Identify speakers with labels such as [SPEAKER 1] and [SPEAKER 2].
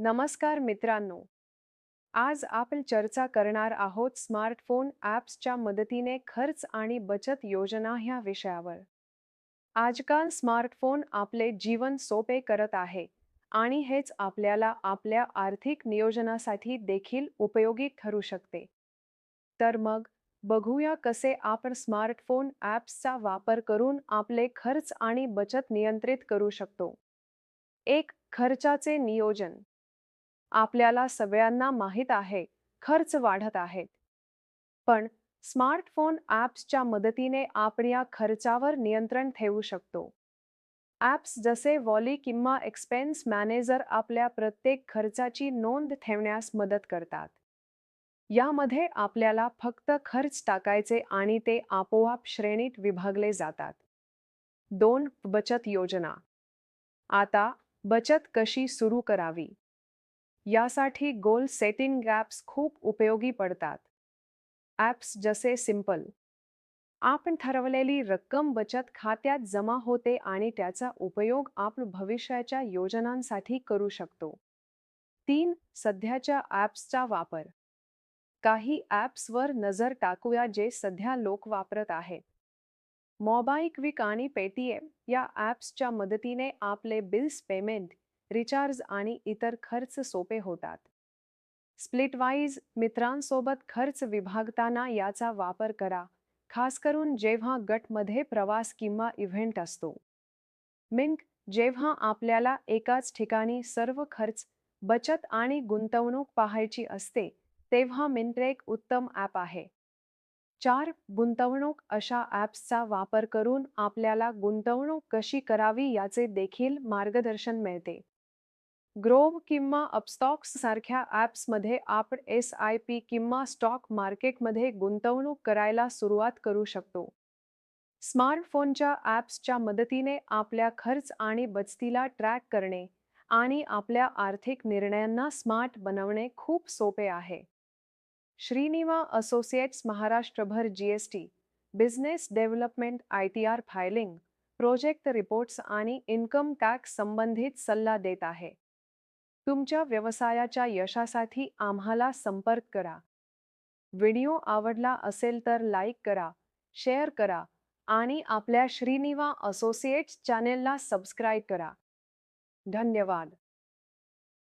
[SPEAKER 1] नमस्कार मित्रांनो. आज आपण चर्चा करणार आहोत स्मार्टफोन ॲप्सच्या मदतीने खर्च आणि बचत योजना ह्या विषयावर. आजकाल स्मार्टफोन आपले जीवन सोपे करत आहे आणि हेच आपल्याला आपल्या आर्थिक नियोजनासाठी देखील उपयोगी ठरू शकते. तर मग बघूया कसे आपण स्मार्टफोन ॲप्सचा वापर करून आपले खर्च आणि बचत नियंत्रित करू शकतो. एक खर्चाचे नियोजन. आपल्याला सगळ्यांना माहीत आहे खर्च वाढत आहेत. पण स्मार्टफोन ॲप्सच्या मदतीने आपण या खर्चावर नियंत्रण ठेवू शकतो. ॲप्स जसे वॉली किंवा एक्सपेन्स मॅनेजर आपल्या प्रत्येक खर्चाची नोंद ठेवण्यास मदत करतात. यामध्ये आपल्याला फक्त खर्च टाकायचे आणि ते आपोआप श्रेणीत विभागले जातात. दोन बचत योजना. आता बचत कशी सुरू करावी? यासाठी गोल सेटिंग ॲप्स खूप उपयोगी पडतात. ॲप्स जसे सिंपल. आपण ठरवलेली रक्कम बचत खात्यात जमा होते आणि त्याचा उपयोग आपण भविष्याच्या योजनांसाठी करू शकतो. तीन सध्याच्या ॲप्सचा वापर. काही ॲप्सवर नजर टाकूया जे सध्या लोक वापरत आहेत. मोबाईक्विक आणि पेटीएम या ॲप्सच्या मदतीने आपले बिल्स पेमेंट रिचार्ज आणि इतर खर्च सोपे होतात. स्प्लिटवाईज मित्रांसोबत खर्च विभागताना याचा वापर करा खास करून जेव्हा गटमध्ये प्रवास किंवा इव्हेंट असतो. मिंक जेव्हा आपल्याला एकाच ठिकाणी सर्व खर्च बचत आणि गुंतवणूक पाहायची असते तेव्हा मिंट्रेक एक उत्तम ॲप आहे. चार गुंतवणूक अशा ॲप्सचा वापर करून आपल्याला गुंतवणूक कशी करावी याचे देखील मार्गदर्शन मिळते. ग्रोव किंवा अपस्टॉक्स सारख्या ॲप्समध्ये आपण एस आय पी किंवा स्टॉक मार्केटमध्ये गुंतवणूक करायला सुरुवात करू शकतो. स्मार्टफोनच्या ॲप्सच्या मदतीने आपल्या खर्च आणि बचतीला ट्रॅक करणे आणि आपल्या आर्थिक निर्णयांना स्मार्ट बनवणे खूप सोपे आहे. श्रीनिवा असोसिएट्स महाराष्ट्रभर G S T business development I T R filing project reports आणि इन्कम टॅक्स संबंधित सल्ला देत आहे. तुमच्या व्यवसायाच्या यशासाठी आम्हाला संपर्क करा. व्हिडिओ आवडला असेल तर लाईक करा शेअर करा आणि आपल्या श्रीनिवा असोसिएट्स चॅनेलला सबस्क्राईब करा. धन्यवाद.